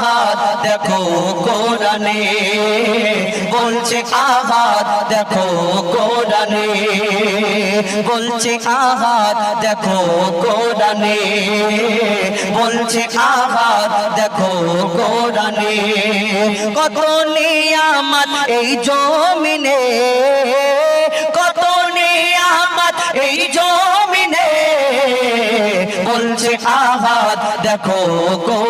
আহাদ দেখো কোরআনে। বলছে আহাদ দেখো কোরআনে। বলছে আহাদ দেখো কোরআনে। বলছে আহাদ দেখো কোরআনে। কত নিয়ামত এই জমিনে। কত নিয়ামত এই জমিনে। বলছে আহাদ দেখো কোরআনে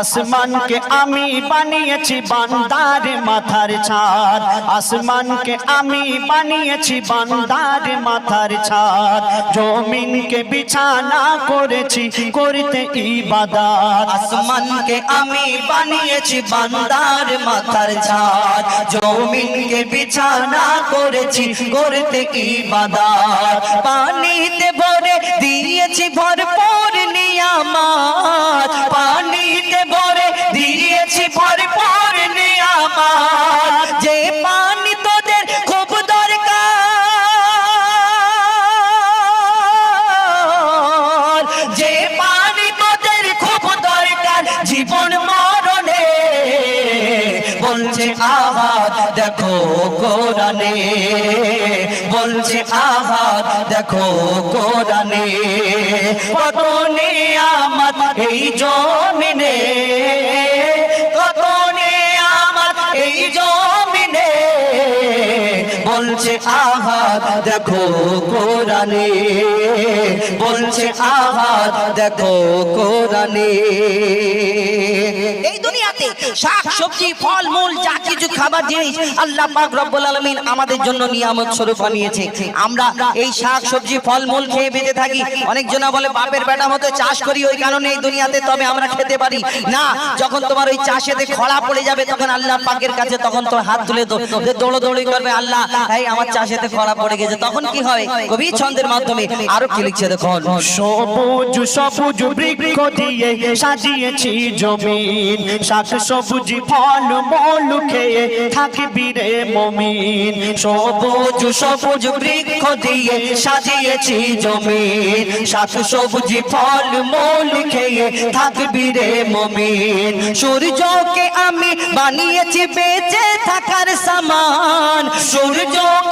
আসমানকে আমি বানিয়েছি, বান্দার মাথার ছাদ। আসমানকে আমি বানিয়েছি, বান্দার মাথার ছাদ। জমিনকে বিছানা করেছি, করতে ইবাদাত। আসমানকে আমি বানিয়েছি, বান্দার মাথার ছাদ। জমিনকে বিছানা করেছি, করতে ইবাদাত। পানিতে ভরে দিয়েছি ভরপুর আহাদ দেখো কোরআনে। বলছে আহাদ দেখো কোরআনে। কত নিয়ামত এই জমিনে বলছে আহাদ দেখো কোরআনে। বলছে আহাদ দেখো কোরআনে। এই দুনিয়াতে শাক, সবজি, ফল, মূল, যা কিছু খাবার জিনিস আল্লাহ রব্বুল আলামিন আমাদের জন্য নিয়ামত স্বরূপ আমরা এই শাক, সবজি, ফল, মূল খেয়ে বেঁচে থাকি। অনেক জনা বলে, বাপের বেটা মতো চাষ করি ওই কারণে এই দুনিয়াতে তবে আমরা খেতে পারি। না, যখন তোমার ওই চাষেতে খরা পড়ে যাবে, তখন আল্লাহ পাকের কাছে তখন তোমার হাত তুলে দৌ- যে দৌড়দৌড়ি করবে। আল্লাহ এই আমার চাষেতে খরা পড়ে গেছে। তখন কি হবে কবি ছন্দের মাধ্যমে আরও কি লিখছে দেখুন। সবুজ সবুজ বৃক্ষ দিয়ে সাজিয়েছি জমিন। শাক সবুজ ফল মল খেয়ে থাকবি রে মমিন। সবুজ সবুজ বৃক্ষ দিয়ে সাজিয়েছি জমিন। শাক সবুজ ফল মূল খেয়ে থাকবি রে মমিন। সূর্যকে আমি বানিয়েছি বেঁচে থাকার সামান সূর্যকে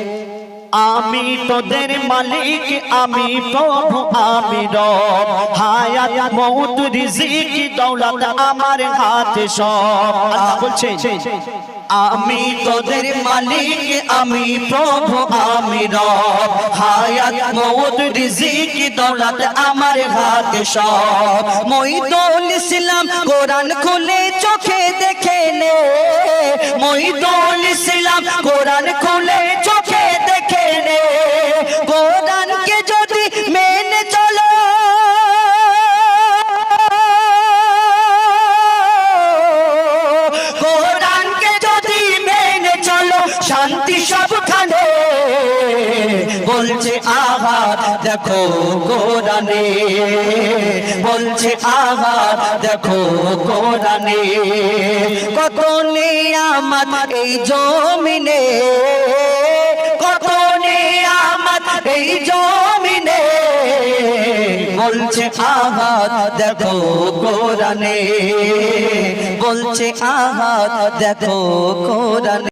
আমি তোদের মালিক, আমি প্রভু, আমি দৌলত আমার হাতে সব। আল্লাহ আমি তোদের মালিক, আমি প্রভু, আমি রব। হায়াত মৌত রিজিক, দৌলত আমার হাতে সব। মই মইদুল ইসলাম কোরআন খুলে চোখে দেখে নে। মইদুল ইসলাম কোরআন খুলে চোখে বলছে আহার, দেখো কোরআনে। বলছে আহার, দেখো কোরআনে। কত নিয়ামত এই জমিনে। কত নিয়ামত এই জমিনে। বলছে আহাত দেখো কোরআনে। বলছে আহাত দেখো কোরআনে।